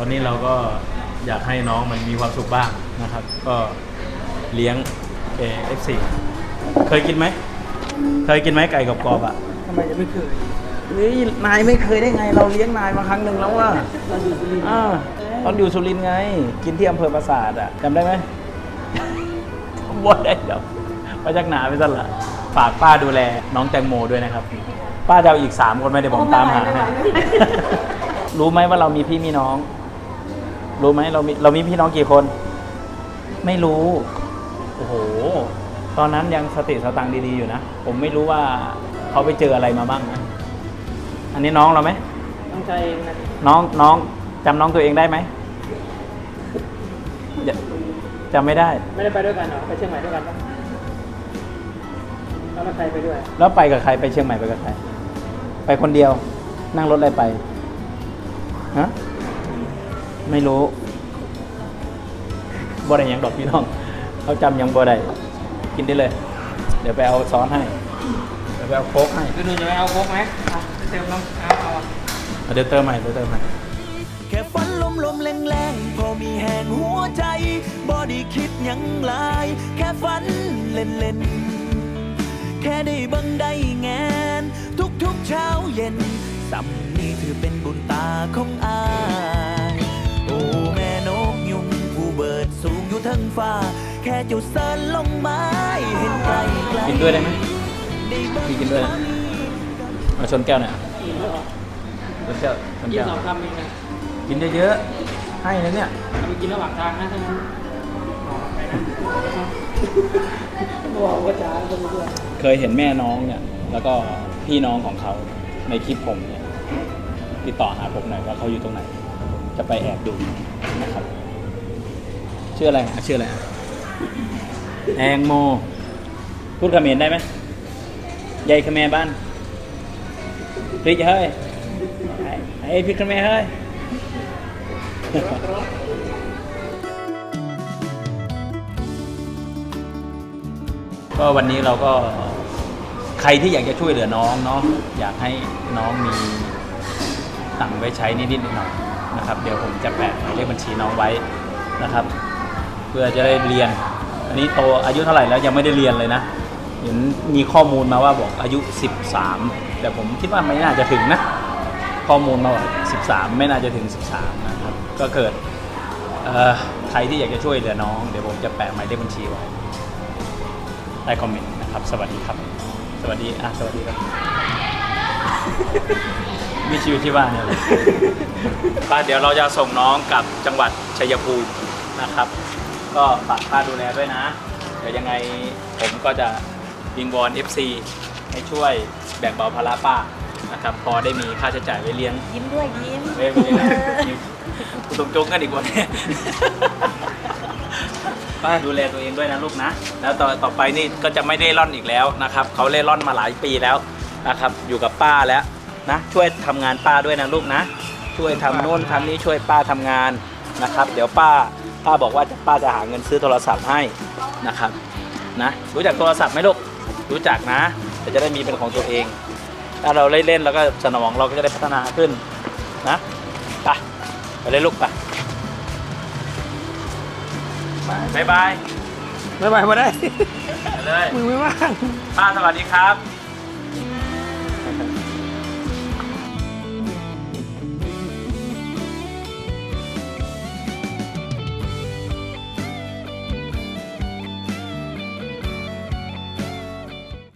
อนนี้เราก็อยากให้น้องมันมีความสุขบ้างนะครับ ก็เลี้ยง AF4 เคยกินไหม เคยกินไหมไก่กรอบๆอะทำไมจะไม่เคยนี่นายไม่เคยได้ไง เราเลี้ยงนายมาครั้งหนึ่งแล้วว่าเราอยู่สุรินทร์อ่าตอนอยู่สุรินทร์ไง กินที่อำเภอปราสาทอะจำได้ไหมว่าได้เดี๋ยวมาจากหนาไปซะละฝากป้าดูแลน้องแตงโมด้วยนะครับ ป้าจะเอาอีกสามคนไหมเดี๋ยวผมตามหาให้รู้ไหมว่าเรามีพี่มีน้อง รู้ไหมเรามีเรามีพี่น้องกี่คน ไม่รู้ โอ้โห ตอนนั้นยังสติสตังค์ดีๆอยู่นะ ผมไม่รู้ว่าเขาไปเจออะไรมาบ้างนะอันนี้น้องเราไหมตั้งใจนะน้องน้องจำน้องตัวเองได้ไหมอย่าจำไม่ได้ ไม่ได้ไปด้วยกันเหรอไปเชียงใหม่ด้วยกันปะแล้วมันใครไปด้วยแล้วไปกับใครไปเชียงใหม่ไปกับใคร ไปคนเดียว นั่งรถอะไรไปฮะ ไม่รู้บ่ได้หยังดอกพี่น้อง เขาจำยังบ่ได้กินได้เลย เดี๋ยวไปเอาซอสให้ เดี๋ยวไปเอาโค้กให้คือดูจะไปเอาโค้กไหมอะไปเติมน้ำเอาเอาอะเดี๋ยวเติมใหม่เดี๋ยวเติมใหม่แค่ฝันลมลมแรงแรงๆพอมีแหงหัวใจบอดี้คิดหยังหลาย แค่ฝันเล่นเล่นๆแค่ได้เบังได้แงนทุกทุกๆเช้าเย็นสำนี่ถือเป็นบุญตาของอา ทั้งฟ้า แค่เจ้าเสินลงไม้เห็นไกลไกลกินด้วยได้ไหมพี่กินด้วยนะมาชนแก้วหน่อยอะอิ่มแล้วเหรอชนแก้วชนกินแก้วสองคำเองนะกินเยอะๆให้นะเนี่ยเอาไปกินระหว่างทางนะถ้างั้นอ๋อไปนะบอกว่าจ้าคนมาด้วยเคยเห็นแม่น้องเนี่ย แล้วก็พี่น้องของเขาในคลิปผมเนี่ย ติดต่อหาผมหน่อยว่าเขาอยู่ตรงไหน จะไปแอบดูนะครับ ชื่ออะไรอะชื่ออะไรอะแองโม พูดเขมรได้ไหมยายเขมรบ้านพริกเฮ้ยไอ้ไอ้พริกเขมรเฮ้ยก็วันนี้เราก็ใครที่อยากจะช่วยเหลือน้องเนาะอยากให้น้องมีตังค์ไว้ใช้นิดๆหน่อยๆนะครับ เดี๋ยวผมจะแปะหมายเลขบัญชีน้องไว้นะครับ เพื่อจะได้เรียน อันนี้โตอายุเท่าไหร่แล้วยังไม่ได้เรียนเลยนะเห็นมีข้อมูลมาว่าบอกอายุ 13 แต่ผมคิดว่าไม่น่าจะถึงนะ ข้อมูลมาว่า13 ไม่น่าจะถึง 13 นะครับ ก็เกิดใครที่อยากจะช่วยเหลือน้อง เดี๋ยวผมจะแปะหมายเลขบัญชีไว้ใต้คอมเมนต์นะครับ สวัสดีครับ สวัสดีอะสวัสดีครับมีชีวิตที่บ้านเนี่ยเลยป้าเดี๋ยวเราจะส่งน้องกับจังหวัดชัยภูมินะครับ ก็ฝากป้าดูแลด้วยนะ เดี๋ยวยังไงผมก็จะวิงวอน FC ให้ช่วยแบ่งเบาภาระป้านะครับ พอได้มีค่าใช้จ่ายไว้เลี้ยงยิ้มด้วยยิ้มเว้ยไม่ได้กูต้องจุกกันอีกวันนี้ป้าดูแลตัวเองด้วยนะลูกนะ แล้วต่อต่อไปนี่ก็จะไม่ได้ร่อนอีกแล้วนะครับ เขาเล่ร่อนมาหลายปีแล้วนะครับ อยู่กับป้าแล้วนะ ช่วยทำงานป้าด้วยนะลูกนะ ช่วยทำโน่นทำนี้ช่วยป้าทำงานนะครับ เดี๋ยวป้า ป้าบอกว่าจะป้าจะหาเงินซื้อโทรศัพท์ให้นะครับนะรู้จักโทรศัพท์ไหมลูกรู้จักนะแต่จะได้มีเป็นของตัวเอง ถ้าเราเล่นเล่นๆแล้วก็สนองเราก็จะได้พัฒนาขึ้นนะไปไปเลยลูกไปบายบายไม่ไปมาได้ไปเลยมึงไม่ว่างป้าสวัสดีครับ